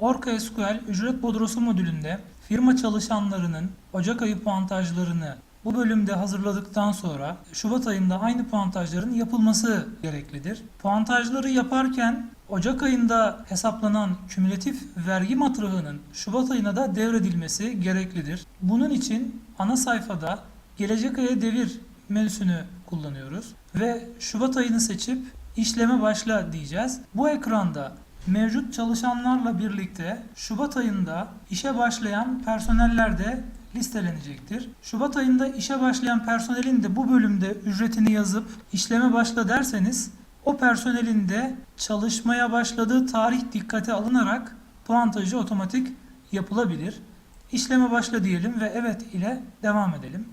Orca SQL ücret bodrosu modülünde firma çalışanlarının Ocak ayı puantajlarını bu bölümde hazırladıktan sonra Şubat ayında aynı puantajların yapılması gereklidir. Puantajları yaparken Ocak ayında hesaplanan kümülatif vergi matrahının Şubat ayına da devredilmesi gereklidir. Bunun için ana sayfada gelecek aya devir menüsünü kullanıyoruz ve Şubat ayını seçip işleme başla diyeceğiz. Bu ekranda mevcut çalışanlarla birlikte Şubat ayında işe başlayan personeller de listelenecektir. Şubat ayında işe başlayan personelin de bu bölümde ücretini yazıp işleme başla derseniz o personelin de çalışmaya başladığı tarih dikkate alınarak puantajı otomatik yapılabilir. İşleme başla diyelim ve evet ile devam edelim.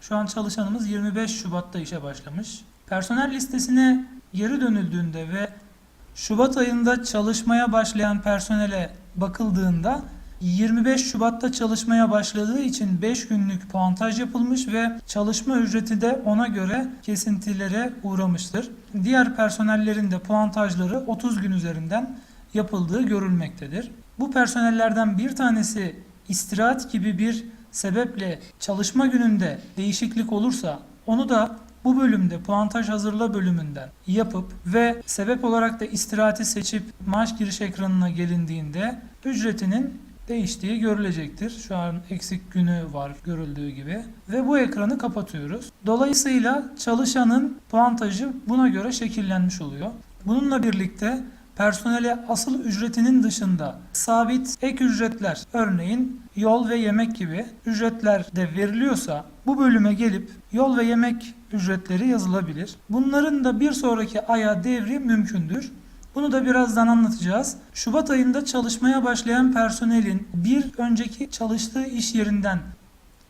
Şu an çalışanımız 25 Şubat'ta işe başlamış. Personel listesine geri dönüldüğünde ve Şubat ayında çalışmaya başlayan personele bakıldığında 25 Şubat'ta çalışmaya başladığı için 5 günlük puantaj yapılmış ve çalışma ücreti de ona göre kesintilere uğramıştır. Diğer personellerin de puantajları 30 gün üzerinden yapıldığı görülmektedir. Bu personellerden bir tanesi istirahat gibi bir sebeple çalışma gününde değişiklik olursa onu da bu bölümde puantaj hazırla bölümünden yapıp ve sebep olarak da istirahati seçip maaş giriş ekranına gelindiğinde ücretinin değiştiği görülecektir. Şu an eksik günü var görüldüğü gibi ve bu ekranı kapatıyoruz. Dolayısıyla çalışanın puantajı buna göre şekillenmiş oluyor. Bununla birlikte personele asıl ücretinin dışında sabit ek ücretler örneğin yol ve yemek gibi ücretler de veriliyorsa bu bölüme gelip yol ve yemek ücretleri yazılabilir. Bunların da bir sonraki aya devri mümkündür. Bunu da birazdan anlatacağız. Şubat ayında çalışmaya başlayan personelin bir önceki çalıştığı iş yerinden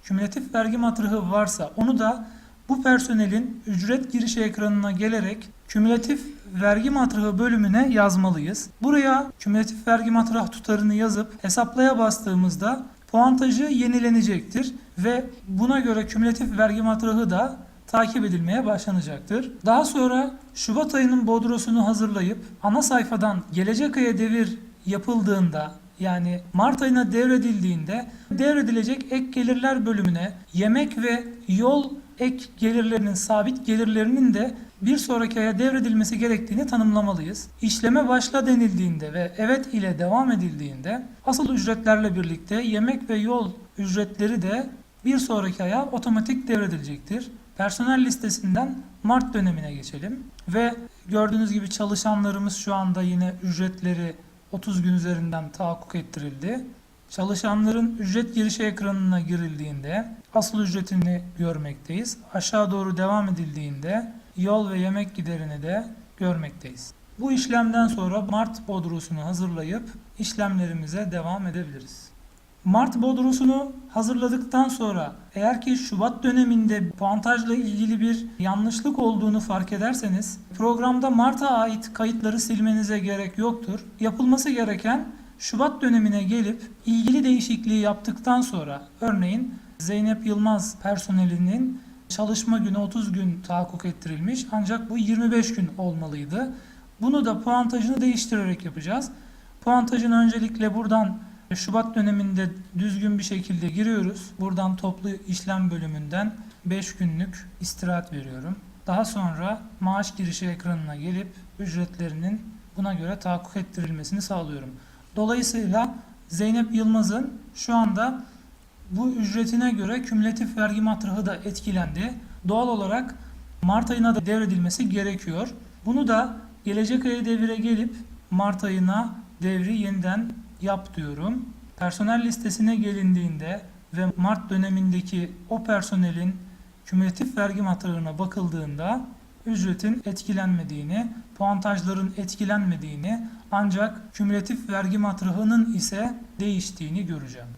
kümülatif vergi matrahı varsa onu da bu personelin ücret girişi ekranına gelerek kümülatif vergi matrahı bölümüne yazmalıyız. Buraya kümülatif vergi matrah tutarını yazıp hesaplaya bastığımızda puantajı yenilenecektir ve buna göre kümülatif vergi matrahı da takip edilmeye başlanacaktır. Daha sonra Şubat ayının bodrosunu hazırlayıp ana sayfadan gelecek aya devir yapıldığında yani Mart ayına devredildiğinde devredilecek ek gelirler bölümüne yemek ve yol ek gelirlerinin sabit gelirlerinin de bir sonraki aya devredilmesi gerektiğini tanımlamalıyız. İşleme başla denildiğinde ve evet ile devam edildiğinde asıl ücretlerle birlikte yemek ve yol ücretleri de bir sonraki aya otomatik devredilecektir. Personel listesinden Mart dönemine geçelim ve gördüğünüz gibi çalışanlarımız şu anda yine ücretleri 30 gün üzerinden tahakkuk ettirildi. Çalışanların ücret girişi ekranına girildiğinde asıl ücretini görmekteyiz. Aşağı doğru devam edildiğinde yol ve yemek giderini de görmekteyiz. Bu işlemden sonra Mart bodrosunu hazırlayıp işlemlerimize devam edebiliriz. Mart bodrosunu hazırladıktan sonra eğer ki Şubat döneminde puantajla ilgili bir yanlışlık olduğunu fark ederseniz programda Mart'a ait kayıtları silmenize gerek yoktur. Yapılması gereken Şubat dönemine gelip ilgili değişikliği yaptıktan sonra örneğin Zeynep Yılmaz personelinin çalışma günü 30 gün tahakkuk ettirilmiş ancak bu 25 gün olmalıydı. Bunu da puantajını değiştirerek yapacağız. Puantajını öncelikle buradan Şubat döneminde düzgün bir şekilde giriyoruz. Buradan toplu işlem bölümünden 5 günlük istirahat veriyorum. Daha sonra maaş girişi ekranına gelip ücretlerinin buna göre tahakkuk ettirilmesini sağlıyorum. Dolayısıyla Zeynep Yılmaz'ın şu anda bu ücretine göre kümülatif vergi matrahı da etkilendi. Doğal olarak Mart ayına da devredilmesi gerekiyor. Bunu da gelecek aya devire gelip Mart ayına devri yeniden yap diyorum. Personel listesine gelindiğinde ve Mart dönemindeki o personelin kümülatif vergi matrahına bakıldığında ücretin etkilenmediğini, puantajların etkilenmediğini ancak kümülatif vergi matrahının ise değiştiğini göreceğim.